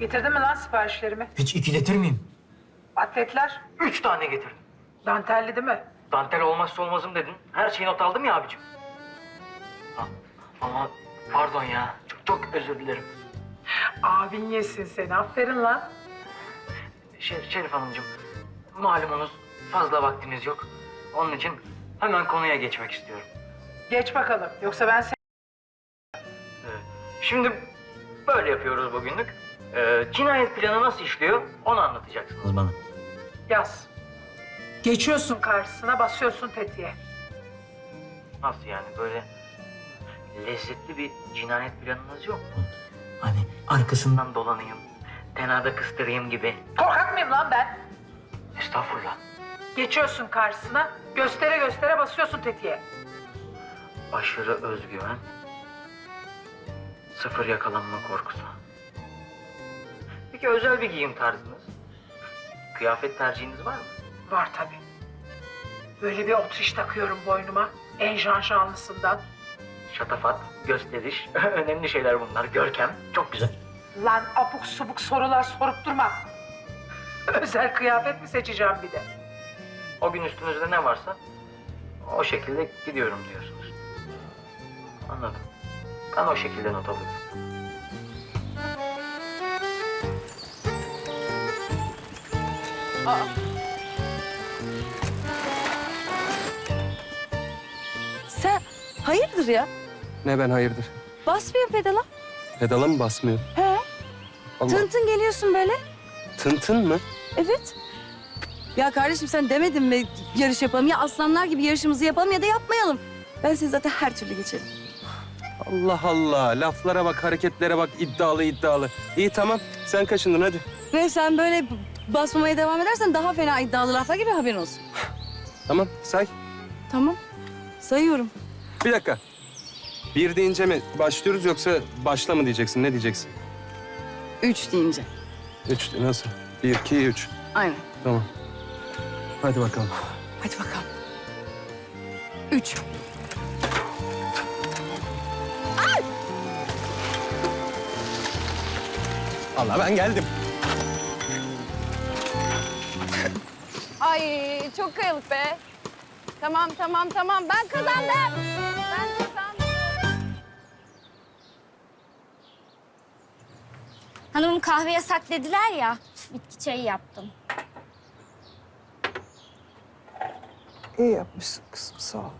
Getirdin mi lan siparişlerimi? Hiç iki getirmeyeyim. Atletler. Üç tane getirdim. Dantelli değil mi? Dantel olmazsa olmazım dedin. Her şeyi not aldım ya abicim. Ha, ama pardon ya. Çok, çok özür dilerim. Abin yesin seni. Aferin lan. Şer- Şerif Hanımcığım, malumunuz fazla vaktimiz yok. Onun için hemen konuya geçmek istiyorum. Geç bakalım. Yoksa ben seni... Ee, şimdi böyle yapıyoruz bugünlük. Ee, cinayet planı nasıl işliyor onu anlatacaksınız bana. Yaz. Geçiyorsun karşısına, basıyorsun tetiğe. Nasıl yani böyle lezzetli bir cinayet planınız yok mu? Hani arkasından dolanayım, tenada kıstırayım gibi. Korkak mıyım lan ben? Estağfurullah. Geçiyorsun karşısına, göstere göstere basıyorsun tetiğe. Aşırı özgüven, sıfır yakalanma korkusu. Peki özel bir giyim tarzınız? Kıyafet tercihiniz var mı? Var tabii. Böyle bir otriş takıyorum boynuma. En janjanlısından. Şatafat, gösteriş, önemli şeyler bunlar. Görkem, çok güzel. Lan abuk subuk sorular sorup durma. Özel kıyafet mi seçeceğim bir de? O gün üstünüzde ne varsa o şekilde gidiyorum diyorsunuz. Anladım. Ben o şekilde not alıyorum. Sen hayırdır ya? Ne ben hayırdır? Basmıyor pedala. Pedala mı basmıyor? He. Allah. Tın tın geliyorsun böyle. Tın tın mı? Evet. Ya kardeşim sen demedin mi yarış yapalım? Ya aslanlar gibi yarışımızı yapalım ya da yapmayalım. Ben seni zaten her türlü geçerim. Allah Allah. Laflara bak, hareketlere bak. iddialı iddialı. İyi tamam. Sen kaçındın hadi. Ve sen böyle basmamaya devam edersen daha fena iddialı laflar gibi haberin olsun. Tamam say. Tamam. Sayıyorum. Bir dakika. Bir deyince mi başlıyoruz yoksa başla mı diyeceksin? Ne diyeceksin? Üç deyince. Üç de nasıl? Bir, iki, üç. Aynen. Tamam. Hadi bakalım. Hadi bakalım. Üç. Allah ben geldim. Ay çok kayalık be. Tamam tamam tamam ben kazandım. Ben kazandım. Hanımım kahve yasak dediler ya. Bitki çayı yaptım. İyi yapmışsın kızım sağ ol.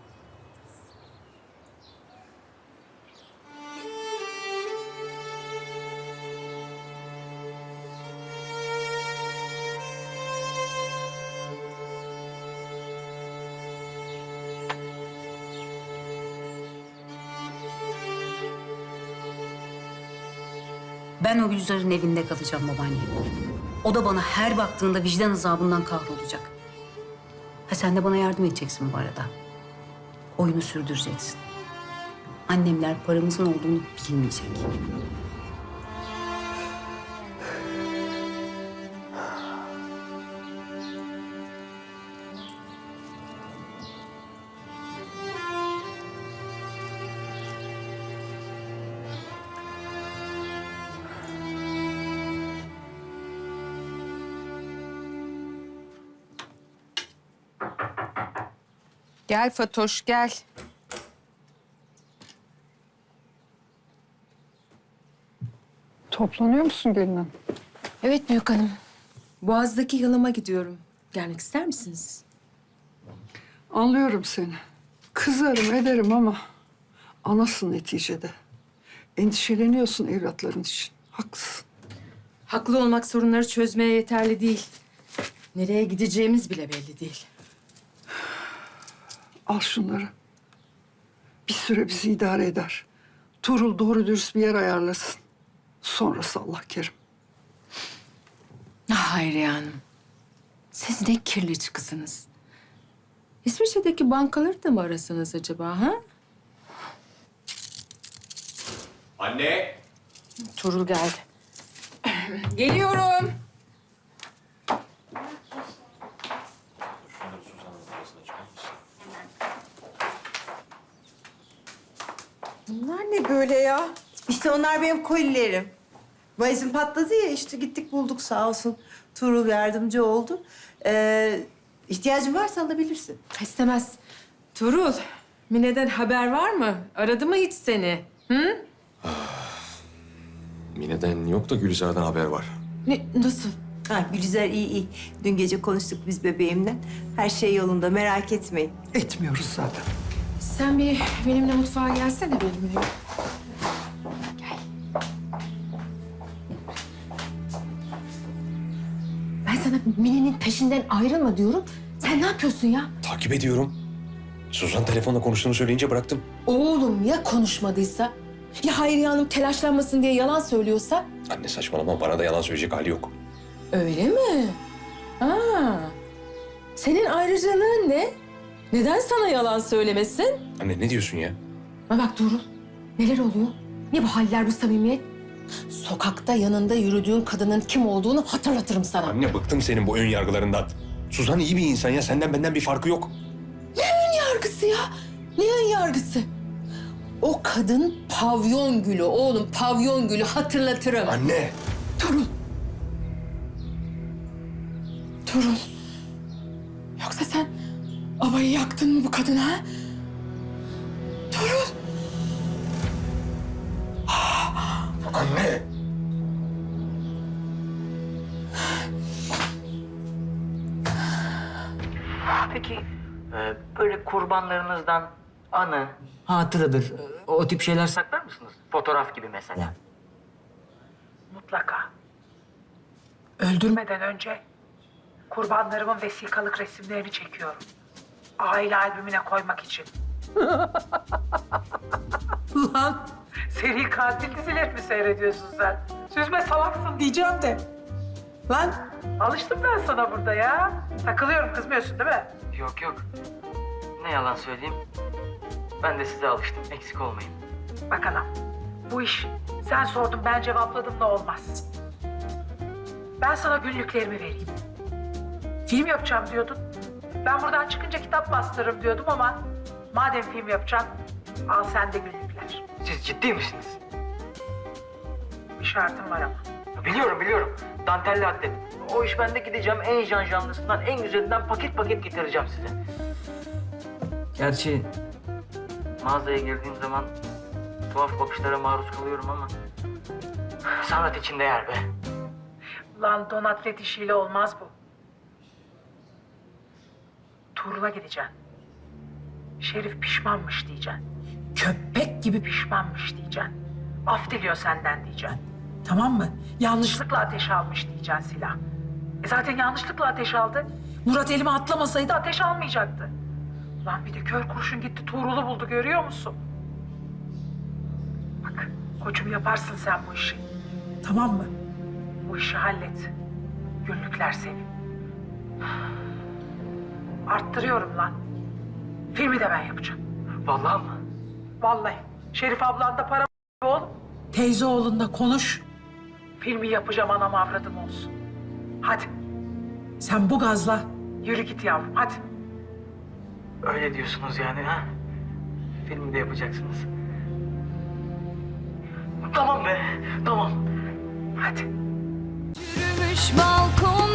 Ben o Gülzar'ın evinde kalacağım babaanne. O da bana her baktığında vicdan azabından kahrolacak. Ha sen de bana yardım edeceksin bu arada. Oyunu sürdüreceksin. Annemler paramızın olduğunu bilmeyecek. Gel Fatoş gel. Toplanıyor musun gelinim? Evet büyük hanım. Boğaz'daki yılıma gidiyorum. Gelmek ister misiniz? Anlıyorum seni. Kızarım ederim ama anasın neticede. Endişeleniyorsun evlatların için. Haklısın. Haklı olmak sorunları çözmeye yeterli değil. Nereye gideceğimiz bile belli değil. Al şunları. Bir süre bizi idare eder. Tuğrul doğru dürüst bir yer ayarlasın. Sonrası Allah kerim. Ah Hayriye Hanım. Siz ne kirli kızınız. İsviçre'deki bankaları da mı arasanız acaba ha? Anne! Tuğrul geldi. Geliyorum. Bunlar ne böyle ya? İşte onlar benim kolilerim. Valizim patladı ya işte gittik bulduk sağ olsun. Tuğrul yardımcı oldu. Ee, ihtiyacın varsa alabilirsin. İstemez. Turul, Mine'den haber var mı? Aradı mı hiç seni? Hı? Mine'den yok da Gülizar'dan haber var. Ne, nasıl? Ha, Gülizar iyi iyi. Dün gece konuştuk biz bebeğimle. Her şey yolunda merak etmeyin. Etmiyoruz zaten. Sen bir benimle mutfağa gelsene benimle. Ben sana Mine'nin peşinden ayrılma diyorum. Sen ne yapıyorsun ya? Takip ediyorum. Suzan telefonla konuştuğunu söyleyince bıraktım. Oğlum ya konuşmadıysa? Ya Hayriye Hanım telaşlanmasın diye yalan söylüyorsa? Anne saçmalama bana da yalan söyleyecek hali yok. Öyle mi? Aa, senin ayrıcalığın ne? Neden sana yalan söylemesin? Anne ne diyorsun ya? Ha bak Tuğrul, neler oluyor? Ne bu haller, bu samimiyet? Sokakta yanında yürüdüğün kadının kim olduğunu hatırlatırım sana. Anne bıktım senin bu ön yargılarından. Suzan iyi bir insan ya senden benden bir farkı yok. yargısı ya? Ne ön yargısı? O kadın pavyon gülü oğlum, pavyon gülü hatırlatırım. Anne. Turul. Turul. Abayı yaktın mı bu kadına? Turul. Anne. Peki e, böyle kurbanlarınızdan anı, Hatıradır. O tip şeyler sak. saklar mısınız? Fotoğraf gibi mesela. Mutlaka. Öldürmeden önce kurbanlarımın vesikalık resimlerini çekiyorum. Aile albümüne koymak için. Lan Seri katil dizileri mi seyrediyorsun sen? Süzme salaksın diyeceğim de. Lan alıştım ben sana burada ya. Takılıyorum kızmıyorsun değil mi? Yok yok. Ne yalan söyleyeyim. Ben de size alıştım. Eksik olmayın. Bak anam, bu iş sen sordun ben cevapladım da olmaz. Ben sana günlüklerimi vereyim. Film yapacağım diyordun. Ben buradan çıkınca kitap bastırırım diyordum ama madem film yapacaksın al sen de günlükler. Siz ciddi misiniz? Bir şartım var ama. Biliyorum biliyorum. Dantelli atlet. O iş bende gideceğim en janjanlısından, en güzelinden paket paket getireceğim size. Gerçi Mağazaya girdiğim zaman tuhaf bakışlara maruz kalıyorum ama... Sanat içinde yer be. Lan don atlet işiyle olmaz bu. Tuğrul'a gideceksin. Şerif pişmanmış diyeceksin. Köpek gibi pişmanmış diyeceksin. Af diliyor senden diyeceksin. Tamam mı? Yanlışlıkla ateş almış diyeceksin silah. E zaten yanlışlıkla ateş aldı. Murat elime atlamasaydı ateş almayacaktı. Lan bir de kör kurşun gitti Tuğrul'u buldu görüyor musun? Bak koçum yaparsın sen bu işi. Tamam mı? Bu işi hallet. Günlükler senin. Arttırıyorum lan. Filmi de ben yapacağım. Vallahi mı? Vallahi. Şerif ablan da para oğlum. Teyze oğlunla konuş. Filmi yapacağım anam avradım olsun. Hadi. Sen bu gazla yürü git yavrum hadi. Öyle diyorsunuz yani ha? Filmi de yapacaksınız. Tamam be, tamam. Hadi. Yürümüş balkon